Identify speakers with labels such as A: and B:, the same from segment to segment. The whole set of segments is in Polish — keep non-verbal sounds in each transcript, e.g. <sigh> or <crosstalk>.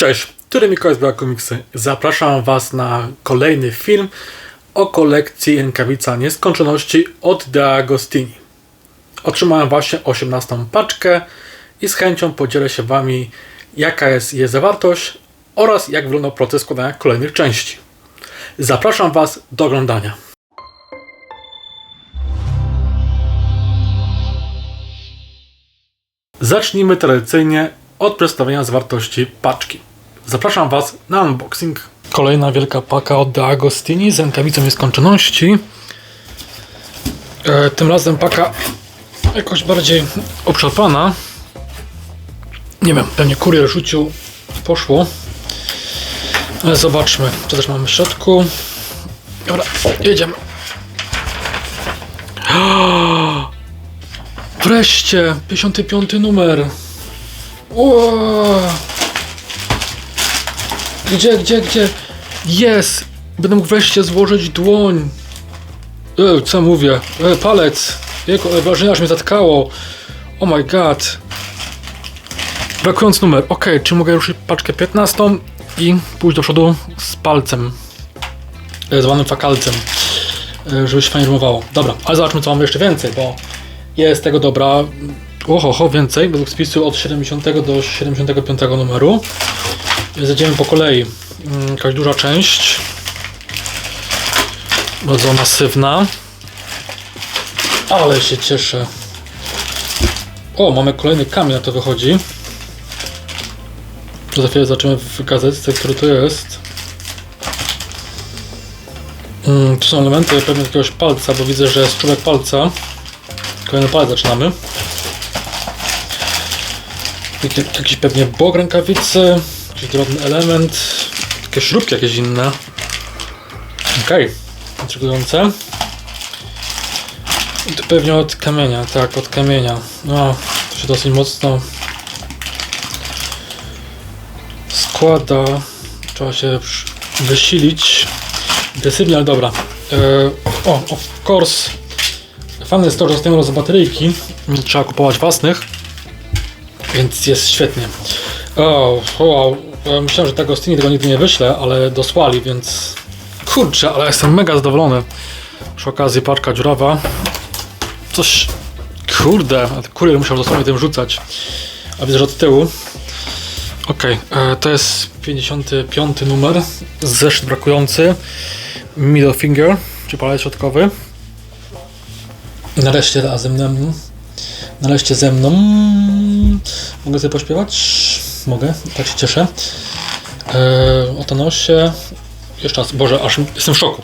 A: Cześć, tu Mikołaj z Komiksy. Zapraszam Was na kolejny film o kolekcji Rękawica Nieskończoności od De Agostini. Otrzymałem właśnie 18 paczkę i z chęcią podzielę się Wami jaka jest jej zawartość oraz jak wygląda proces składania kolejnych części. Zapraszam Was do oglądania. Zacznijmy tradycyjnie od przedstawienia zawartości paczki. Zapraszam Was na unboxing. Kolejna wielka paka od De Agostini z rękawicą nieskończoności. E, tym razem paka jakoś bardziej obszarpana. Nie wiem, pewnie kurier rzucił poszło. Ale zobaczmy, co też mamy w środku. Dobra, jedziemy. <gasps> Wreszcie, 55 numer. Wow. Gdzie, gdzie, gdzie? Jest! Będę mógł wreszcie złożyć dłoń. E, co mówię? E, palec. Jego, e, wrażenie aż mnie zatkało. Oh my god. Brakując numer. Ok, czy mogę ruszyć paczkę 15 i pójść do przodu z palcem. E, zwanym fakalcem. E, żeby się fajnie rymowało. Dobra, ale zobaczmy co mamy jeszcze więcej, bo jest tego dobra. Oho, więcej, według spisu od 70 do 75 numeru. Zejdziemy po kolei. Mm, Jakaś duża część. Bardzo masywna. Ale się cieszę. O, mamy kolejny kamień, na to wychodzi. Za chwilę zobaczymy w gazetce, który to jest. Mm, tu są elementy pewnie jakiegoś palca, bo widzę, że jest czubek palca. Kolejny palec zaczynamy. Jaki- Jakiś pewnie bok rękawicy, jakiś drobny element, jakieś śrubki jakieś inne. Okej, intrygujące. I to pewnie od kamienia, tak, od kamienia. No, to się dosyć mocno składa. Trzeba się wysilić. Agresywnie, ale dobra. E, o, of course. Fajne jest to, że z z bateryjki. Trzeba kupować własnych. Więc jest świetnie. O, wow. Myślałem, że tego Stini tego nigdy nie wyślę, ale dosłali, więc... Kurczę, ale jestem mega zadowolony. Przy okazji paczka dziurawa. Coś... Kurde, kurier musiał dosłownie tym rzucać. A widzę, że od tyłu. Okej, e, to jest 55 numer. Zeszyt brakujący. Middle finger, czy palec środkowy. Nareszcie razem ze mną. Nareszcie ze mną. Mogę sobie pośpiewać? Mogę, tak się cieszę. E, o Thanosie. Jeszcze raz, Boże, aż jestem w szoku.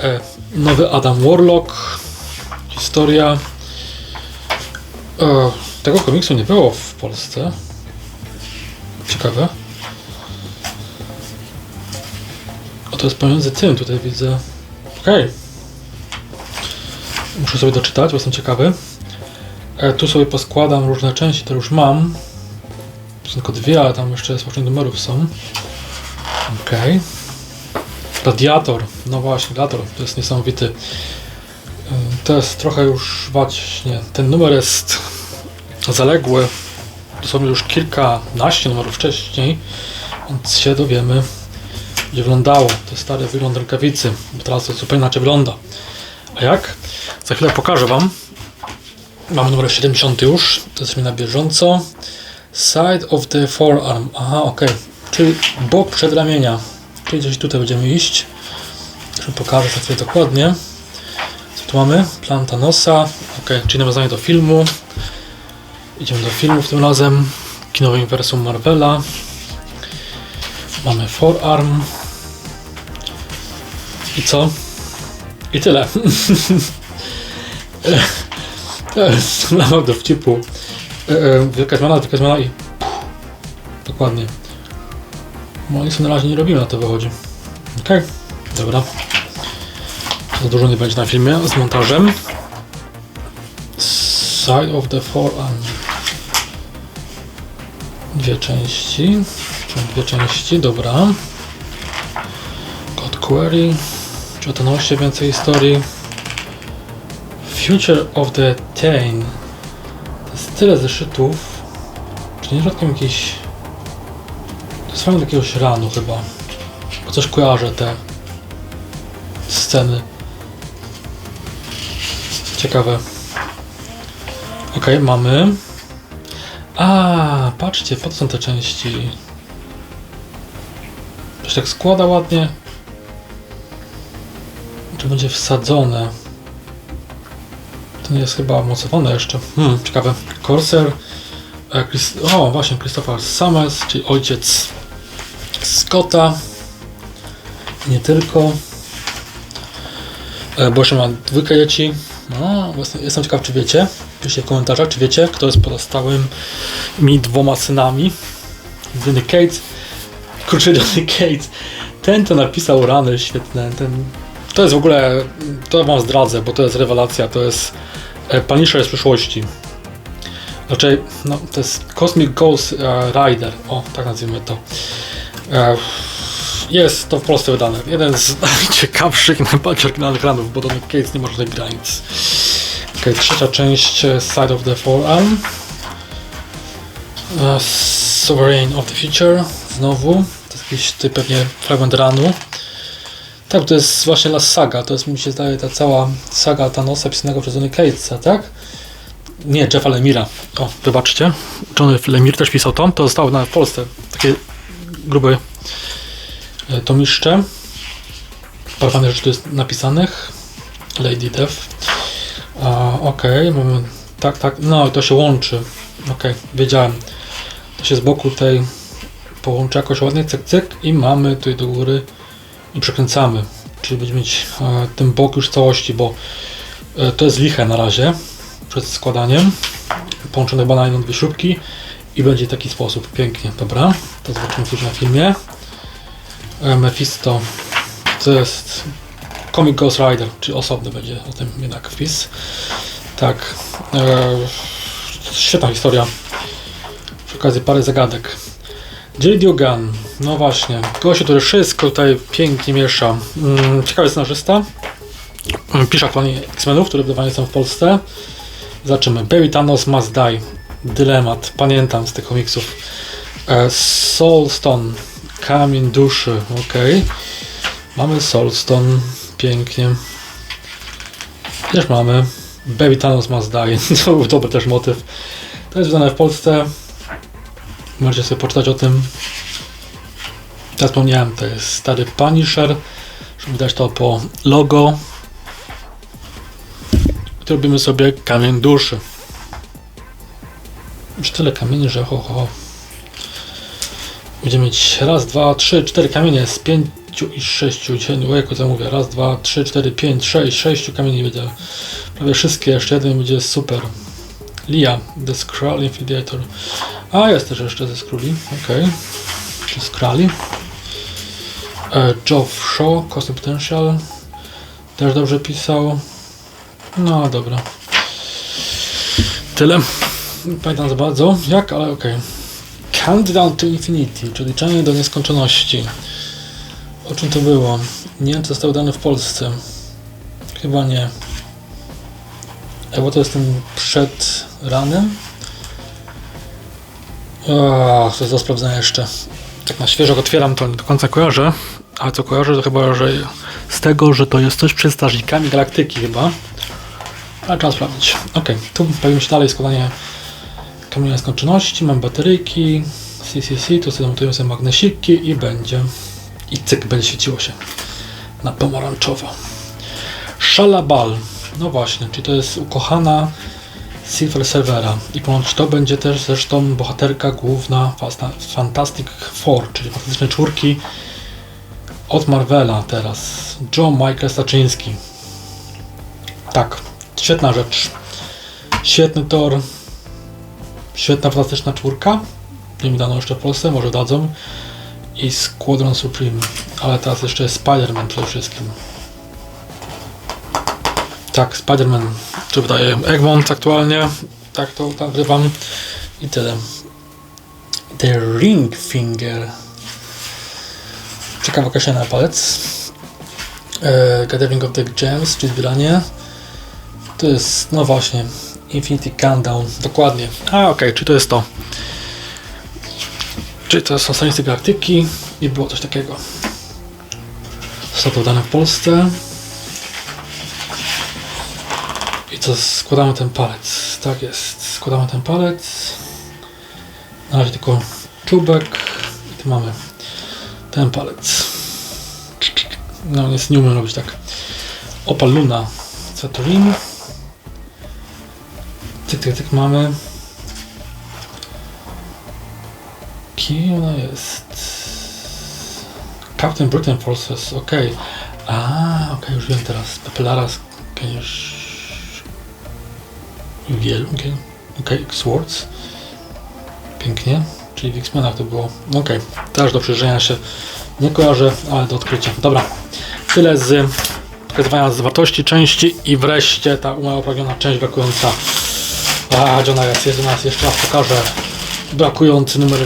A: E, nowy Adam Warlock. Historia. E, tego komiksu nie było w Polsce. Ciekawe. O, to jest pomiędzy tym, tutaj widzę. Okej. Muszę sobie doczytać, bo jestem ciekawy. E, tu sobie poskładam różne części, to już mam. To są tylko dwie, ale tam jeszcze smacznych numerów są. Okej. Radiator. No właśnie, radiator. To jest niesamowity. E, To jest trochę już właśnie. Ten numer jest zaległy. Dosłownie już kilkanaście numerów wcześniej. Więc się dowiemy, gdzie wyglądało. To stary wygląd rękawicy. Bo teraz to zupełnie inaczej wygląda. A jak? Za chwilę pokażę Wam. Mamy numer 70 już, to jest mi na bieżąco. Side of the forearm. Aha, ok. Czyli bok przedramienia. Czyli gdzieś tutaj będziemy iść. Pokażę za chwilę dokładnie. Co tu mamy? Planta nosa. Ok, czyli nawiązanie do filmu. Idziemy do filmu tym razem. Kinowe uniwersum Marvela. Mamy forearm. I co? I tyle. <laughs> To jest <laughs> lawa dowcipu. E, e, wielka zmiana, wielka zmiana i... Dokładnie. No nic na razie nie robimy, na to wychodzi. Okej, dobra. Za dużo nie będzie na filmie z montażem. Side of the forearm. Dwie części. Dwie części, dobra. Code query. Czy o Thanosie więcej historii? Future of the Tain. Tyle zeszytów. Czy nie przypadkiem jakiś... To jest fragment jakiegoś ranu chyba. Bo coś kojarzę te sceny. Ciekawe. Okej, mamy. A, patrzcie, po co są te części? To się tak składa ładnie. Czy będzie wsadzone? Nie jest chyba mocowane jeszcze. Hmm, ciekawe. Corsair. e, O, właśnie, Christopher Summers, czyli ojciec Scotta. Nie tylko. E, Bo jeszcze ma dwójkę dzieci. No, jestem, ciekaw, czy wiecie. Piszcie w komentarzach, czy wiecie, kto jest pozostałymi dwoma synami. Johnny Cates. Kurczę, Johnny Cates. Ten, to napisał rany świetne. Ten, to jest w ogóle, to wam zdradzę, bo to jest rewelacja. To jest Punisher z przyszłości. Znaczy, no, to jest Cosmic Ghost e, Rider. O, tak nazwijmy to. E, jest to w Polsce wydane. Jeden z <laughs> najciekawszych najbardziej oryginalnych ranów, bo Donny Cates nie ma żadnych granic. Okay, trzecia część e, Side of the Forearm. E, Sovereign of the Future. Znowu. To jest jakiś ty pewnie fragment ranu. Tak, to jest właśnie Last Saga. To jest mi się zdaje ta cała saga Thanosa pisanego przez Donny Catesa, tak? Nie, Jeffa Lemira. O, wybaczcie. Johnny Lemire też pisał to. To zostało na w Polsce. Takie grube tomiszcze. Parę fajnych rzeczy tu jest napisanych. Lady Death. Okej, mamy. Tak, tak. No to się łączy. Okej, wiedziałem. To się z boku tej połączy jakoś ładnie, cyk, cyk i mamy tutaj do góry i przekręcamy. Czyli będziemy mieć e, ten bok już w całości, bo e, to jest liche na razie przed składaniem. Połączone chyba na jedną, dwie śrubki i będzie taki sposób. Pięknie, dobra. To zobaczymy później na filmie. E, Mephisto to jest Comic Ghost Rider, czyli osobny będzie o tym jednak wpis. Tak. Świetna historia. Przy okazji parę zagadek. J. Dugan, no właśnie, gościu, który wszystko tutaj pięknie miesza. Mm, ciekawy scenarzysta. Mm, Pisze aktualnie X-Menów, które wydawane są w Polsce. Zobaczymy. Baby Thanos Must Die. Dylemat. Pamiętam z tych komiksów. E, Soulstone. Kamień duszy. Ok. Mamy Soulstone. Pięknie. Też mamy. Baby Thanos Must Die. <laughs> To był dobry też motyw. To jest wydane w Polsce. Możecie sobie poczytać o tym. Ja wspomniałem, to jest stary Punisher. Żeby widać to po logo. I robimy sobie kamień duszy. Już tyle kamieni, że ho, ho. Będziemy mieć raz, dwa, trzy, cztery kamienie z pięciu i sześciu. Dzisiaj, o jak to mówię, raz, dwa, trzy, cztery, pięć, sześć, sześciu kamieni będzie. Prawie wszystkie, jeszcze jeden będzie super. Lia, The Skrull Infiltrator. A, jest też jeszcze ze Skrulli, okej. Okay. Skrulli. E, Geoff Shaw, Cosmic Potential. Też dobrze pisał. No, dobra. Tyle. Pamiętam za bardzo jak, ale okej. Okay. Countdown to Infinity, czyli liczenie do nieskończoności. O czym to było? Nie wiem, czy zostało dane w Polsce. Chyba nie. E, bo to jest ten przed ranem. Ach, to jest do sprawdzenia jeszcze. Tak na świeżo otwieram, to nie do końca kojarzę. Ale co kojarzę, to chyba, że z tego, że to jest coś przed strażnikami galaktyki chyba. Ale trzeba sprawdzić. Ok, tu bawimy się dalej składanie kamienia skończoności. Mam bateryjki, CCC, tu sobie montujemy sobie magnesiki i będzie. I cyk, będzie świeciło się na pomarańczowo. Shalabal. No właśnie, czyli to jest ukochana Silver Servera. I ponoć to będzie też zresztą bohaterka główna Fantastic Four, czyli fantastyczne czwórki od Marvela teraz. John Michael Staczyński. Tak, świetna rzecz. Świetny tor. Świetna, fantastyczna czwórka. Nie mi dano jeszcze w Polsce, może dadzą. I Squadron Supreme. Ale teraz jeszcze Spider-Man przede wszystkim. Tak, Spider-Man. Tu wydaje Egmont aktualnie. Tak to nagrywam. I tyle. The Ring Finger. Ciekawa kasia na palec. E, Gathering of the Gems, czyli zbieranie. To jest, no właśnie, Infinity Countdown. Dokładnie. A, okej, czy to jest to? Czyli to są stanisty galaktyki i było coś takiego. Zostało to wydane w Polsce. Składamy ten palec. Tak jest, składamy ten palec. Na razie tylko czubek. I tu mamy ten palec. No nic nie umiem robić tak. Opal Luna Saturin. Tyk, tyk, tyk mamy. Kim ona jest? Captain Britain Forces, ok. A, ok, już wiem teraz. Pepelaras, Keniesz... Wiel, ok. Ok, Swords. Pięknie. Czyli w X-Menach to było. Ok, też do przeżycia się nie kojarzę, ale do odkrycia. Dobra, tyle z pokazywania zawartości części i wreszcie ta moja upragniona część brakująca. A, ona jest? Jest u nas, jeszcze raz pokażę. Brakujący numer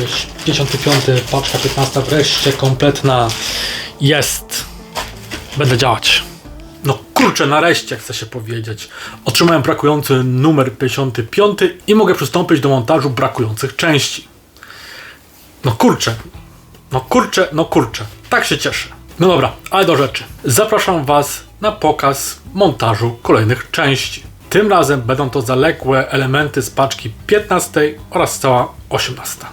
A: 55, paczka 15, wreszcie kompletna jest. Będę działać. Kurczę, nareszcie chcę się powiedzieć. Otrzymałem brakujący numer 55 i mogę przystąpić do montażu brakujących części. No kurczę, no kurczę, no kurczę. Tak się cieszę. No dobra, ale do rzeczy. Zapraszam Was na pokaz montażu kolejnych części. Tym razem będą to zaległe elementy z paczki 15 oraz cała 18.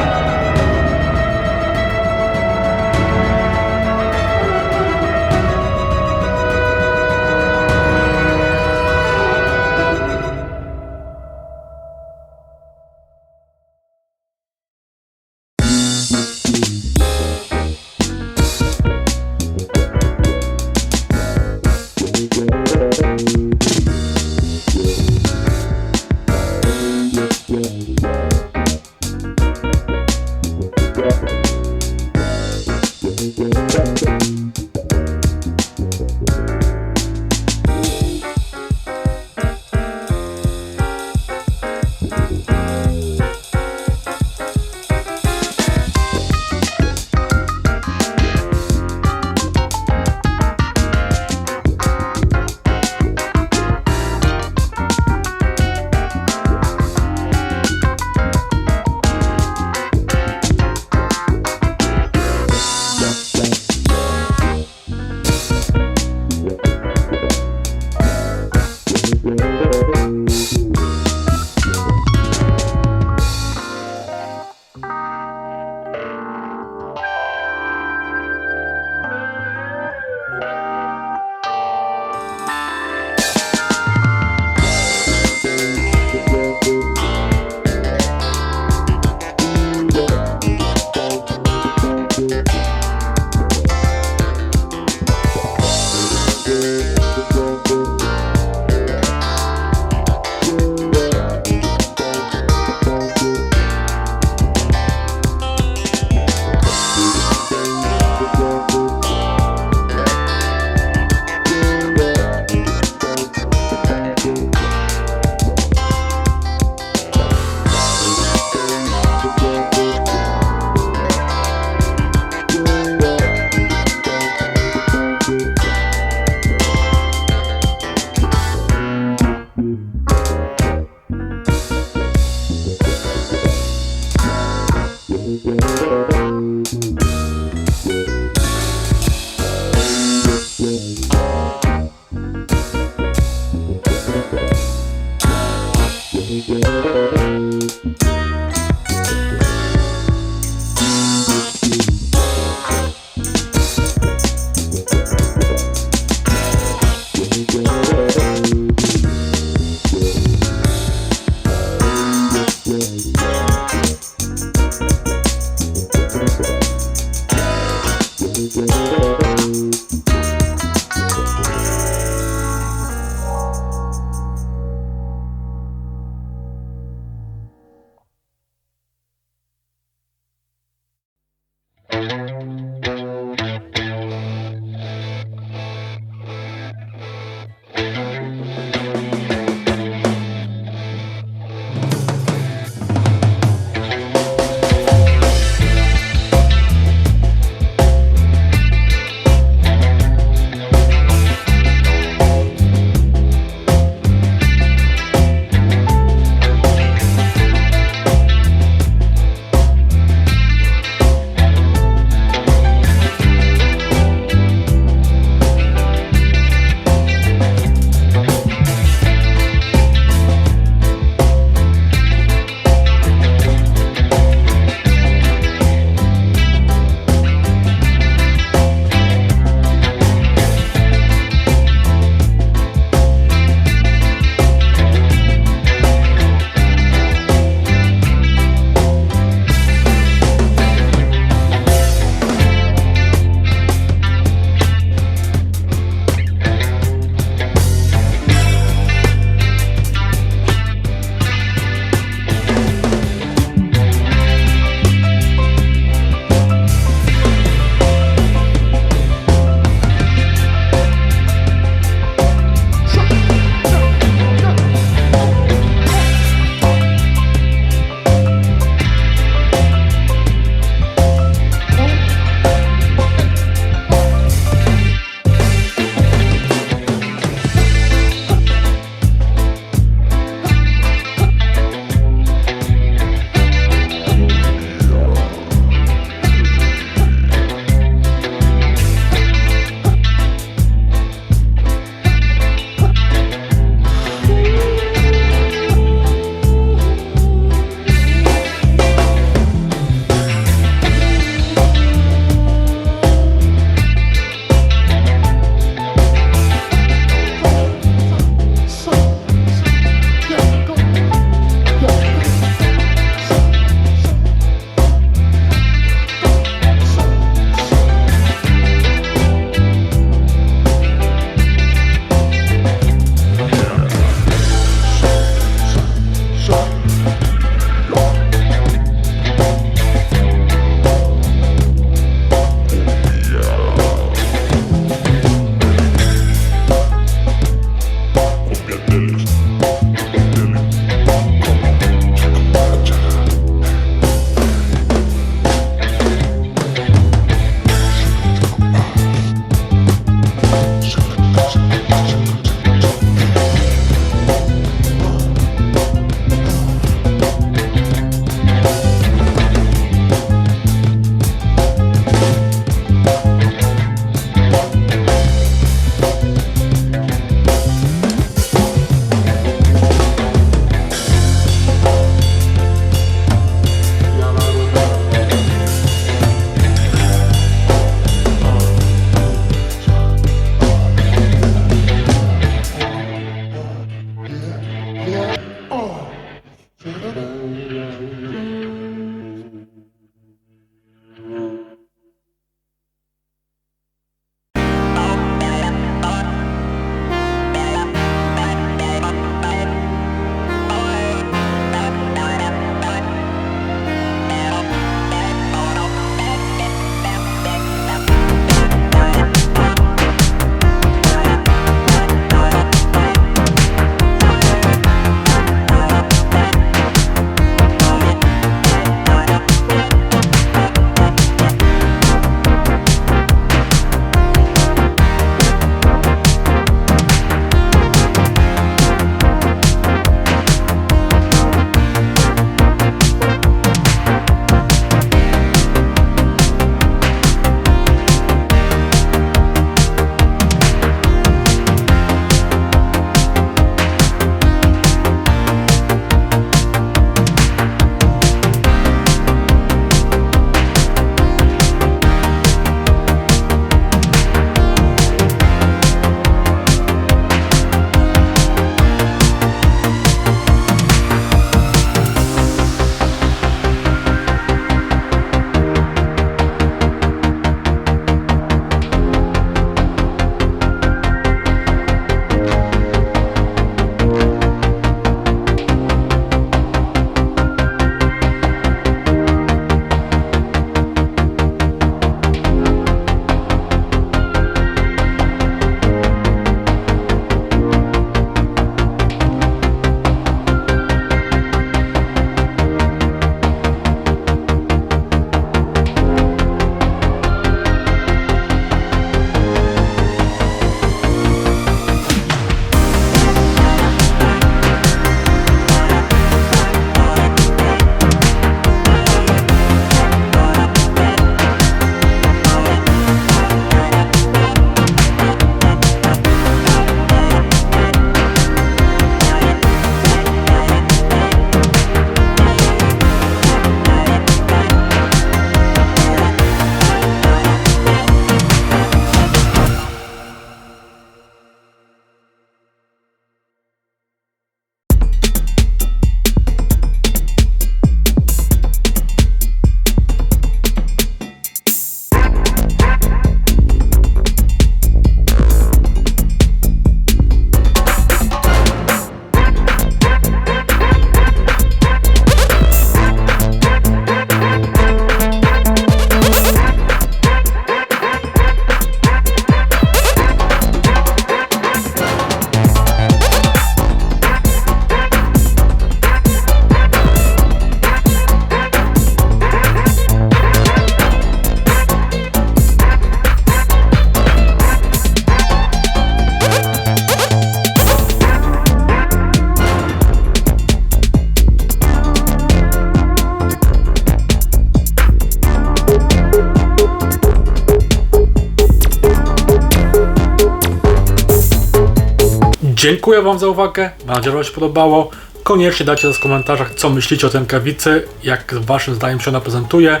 A: Dziękuję Wam za uwagę. Mam nadzieję, że Wam się podobało. Koniecznie dajcie nas w komentarzach, co myślicie o tej rękawicy, jak Waszym zdaniem się ona prezentuje.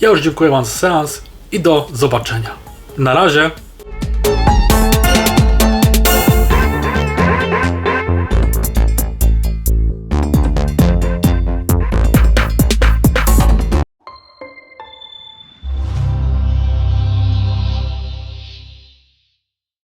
A: Ja już dziękuję Wam za seans i do zobaczenia. Na razie.